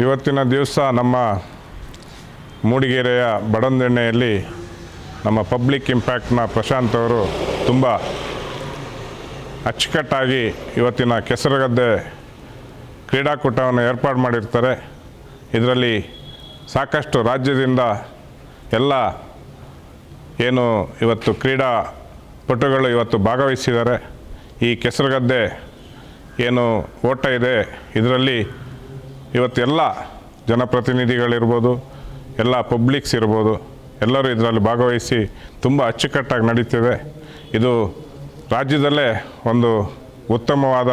ಇವತ್ತಿನ ದಿವಸ ನಮ್ಮ ಮೂಡಿಗೆರೆಯ ಬಡಂದೆಣ್ಣೆಯಲ್ಲಿ ನಮ್ಮ ಪಬ್ಲಿಕ್ ಇಂಪ್ಯಾಕ್ಟ್ನ ಪ್ರಶಾಂತ್ ಅವರು ತುಂಬ ಅಚ್ಚುಕಟ್ಟಾಗಿ ಇವತ್ತಿನ ಕೆಸರಗದ್ದೆ ಕ್ರೀಡಾಕೂಟವನ್ನು ಏರ್ಪಾಡು ಮಾಡಿರ್ತಾರೆ. ಇದರಲ್ಲಿ ಸಾಕಷ್ಟು ರಾಜ್ಯದಿಂದ ಎಲ್ಲ ಏನು ಇವತ್ತು ಕ್ರೀಡಾಪಟುಗಳು ಇವತ್ತು ಭಾಗವಹಿಸಿದ್ದಾರೆ. ಈ ಕೆಸರುಗದ್ದೆ ಏನು ಓಟ ಇದೆ. ಇದರಲ್ಲಿ ಇವತ್ತೆಲ್ಲ ಜನಪ್ರತಿನಿಧಿಗಳಿರ್ಬೋದು, ಎಲ್ಲ ಪಬ್ಲಿಕ್ಸ್ ಇರ್ಬೋದು, ಎಲ್ಲರೂ ಇದರಲ್ಲಿ ಭಾಗವಹಿಸಿ ತುಂಬ ಅಚ್ಚುಕಟ್ಟಾಗಿ ನಡೀತಿದೆ. ಇದು ರಾಜ್ಯದಲ್ಲೇ ಒಂದು ಉತ್ತಮವಾದ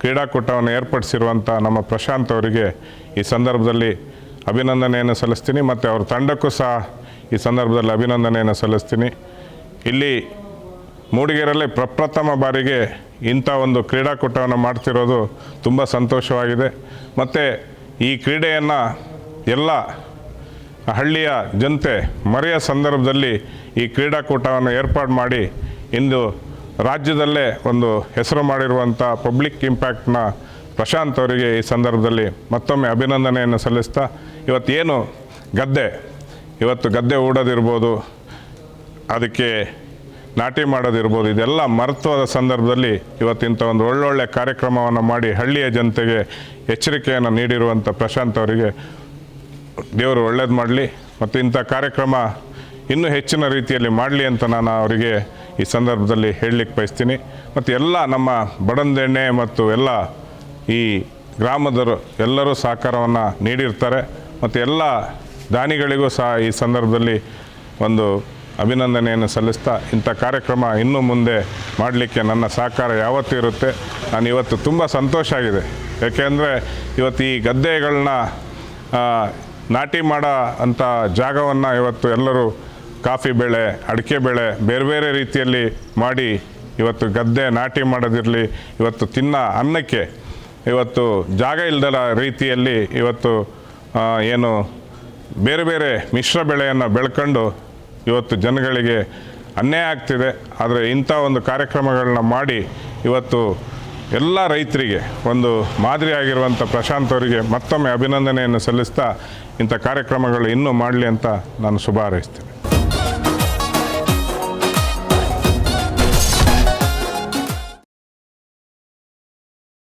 ಕ್ರೀಡಾಕೂಟವನ್ನು ಏರ್ಪಡಿಸಿರುವಂಥ ನಮ್ಮ ಪ್ರಶಾಂತ್ ಅವರಿಗೆ ಈ ಸಂದರ್ಭದಲ್ಲಿ ಅಭಿನಂದನೆಯನ್ನು ಸಲ್ಲಿಸ್ತೀನಿ ಮತ್ತು ಅವ್ರ ತಂಡಕ್ಕೂ ಸಹ ಈ ಸಂದರ್ಭದಲ್ಲಿ ಅಭಿನಂದನೆಯನ್ನು ಸಲ್ಲಿಸ್ತೀನಿ. ಇಲ್ಲಿ ಮೂಡಿಗೆರೆಯಲ್ಲಿ ಪ್ರಪ್ರಥಮ ಬಾರಿಗೆ ಇಂಥ ಒಂದು ಕ್ರೀಡಾಕೂಟವನ್ನು ಮಾಡ್ತಿರೋದು ತುಂಬ ಸಂತೋಷವಾಗಿದೆ. ಮತ್ತು ಈ ಕ್ರೀಡೆಯನ್ನು ಎಲ್ಲ ಹಳ್ಳಿಯ ಜನತೆ ಮರೆಯ ಸಂದರ್ಭದಲ್ಲಿ ಈ ಕ್ರೀಡಾಕೂಟವನ್ನು ಏರ್ಪಾಡು ಮಾಡಿ ಇಂದು ರಾಜ್ಯದಲ್ಲೇ ಒಂದು ಹೆಸರು ಮಾಡಿರುವಂಥ ಪಬ್ಲಿಕ್ ಇಂಪ್ಯಾಕ್ಟ್ನ ಪ್ರಶಾಂತ್ ಅವರಿಗೆ ಈ ಸಂದರ್ಭದಲ್ಲಿ ಮತ್ತೊಮ್ಮೆ ಅಭಿನಂದನೆಯನ್ನು ಸಲ್ಲಿಸ್ತಾ ಇವತ್ತೇನು ಗದ್ದೆ, ಇವತ್ತು ಗದ್ದೆ ಓಡೋದಿರ್ಬೋದು ಅದಕ್ಕೆ ನಾಟಿ ಮಾಡೋದಿರ್ಬೋದು ಇದೆಲ್ಲ ಮಹತ್ವದ ಸಂದರ್ಭದಲ್ಲಿ ಇವತ್ತಿಂಥ ಒಂದು ಒಳ್ಳೊಳ್ಳೆ ಕಾರ್ಯಕ್ರಮವನ್ನು ಮಾಡಿ ಹಳ್ಳಿಯ ಜನತೆಗೆ ಎಚ್ಚರಿಕೆಯನ್ನು ನೀಡಿರುವಂಥ ಪ್ರಶಾಂತ್ ಅವರಿಗೆ ದೇವರು ಒಳ್ಳೇದು ಮಾಡಲಿ ಮತ್ತು ಇಂಥ ಕಾರ್ಯಕ್ರಮ ಇನ್ನೂ ಹೆಚ್ಚಿನ ರೀತಿಯಲ್ಲಿ ಮಾಡಲಿ ಅಂತ ನಾನು ಅವರಿಗೆ ಈ ಸಂದರ್ಭದಲ್ಲಿ ಹೇಳಲಿಕ್ಕೆ ಬಯಸ್ತೀನಿ. ಮತ್ತು ಎಲ್ಲ ನಮ್ಮ ಬಡಂದೆಣ್ಣೆ ಮತ್ತು ಎಲ್ಲ ಈ ಗ್ರಾಮದರು ಎಲ್ಲರೂ ಸಹಕಾರವನ್ನು ನೀಡಿರ್ತಾರೆ. ಮತ್ತು ಎಲ್ಲ ದಾನಿಗಳಿಗೂ ಸಹ ಈ ಸಂದರ್ಭದಲ್ಲಿ ಒಂದು ಅಭಿನಂದನೆಯನ್ನು ಸಲ್ಲಿಸ್ತಾ ಇಂಥ ಕಾರ್ಯಕ್ರಮ ಇನ್ನೂ ಮುಂದೆ ಮಾಡಲಿಕ್ಕೆ ನನ್ನ ಸಹಕಾರ ಯಾವತ್ತೂ ಇರುತ್ತೆ. ನಾನು ಇವತ್ತು ತುಂಬ ಸಂತೋಷ ಆಗಿದೆ. ಯಾಕೆಂದರೆ ಇವತ್ತು ಈ ಗದ್ದೆಗಳನ್ನ ನಾಟಿ ಮಾಡೋ ಅಂಥ ಜಾಗವನ್ನು ಇವತ್ತು ಎಲ್ಲರೂ ಕಾಫಿ ಬೆಳೆ, ಅಡಿಕೆ ಬೆಳೆ ಬೇರೆ ಬೇರೆ ರೀತಿಯಲ್ಲಿ ಮಾಡಿ ಇವತ್ತು ಗದ್ದೆ ನಾಟಿ ಮಾಡೋದಿರಲಿ, ಇವತ್ತು ತಿನ್ನ ಅನ್ನಕ್ಕೆ ಇವತ್ತು ಜಾಗ ಇಲ್ಲದ ರೀತಿಯಲ್ಲಿ ಇವತ್ತು ಏನು ಬೇರೆ ಬೇರೆ ಮಿಶ್ರ ಬೆಳೆಯನ್ನು ಬೆಳ್ಕೊಂಡು ಇವತ್ತು ಜನಗಳಿಗೆ ಅನ್ಯಾಯ ಆಗ್ತಿದೆ, ಆದರೆ ಇಂಥ ಒಂದು ಕಾರ್ಯಕ್ರಮಗಳನ್ನ ಮಾಡಿ ಇವತ್ತು ಎಲ್ಲ ರೈತರಿಗೆ ಒಂದು ಮಾದರಿಯಾಗಿರುವಂಥ ಪ್ರಶಾಂತ್ ಅವರಿಗೆ ಮತ್ತೊಮ್ಮೆ ಅಭಿನಂದನೆಯನ್ನು ಸಲ್ಲಿಸ್ತಾ ಇಂಥ ಕಾರ್ಯಕ್ರಮಗಳು ಇನ್ನೂ ಮಾಡಲಿ ಅಂತ ನಾನು ಶುಭ ಹಾರೈಸ್ತೇನೆ.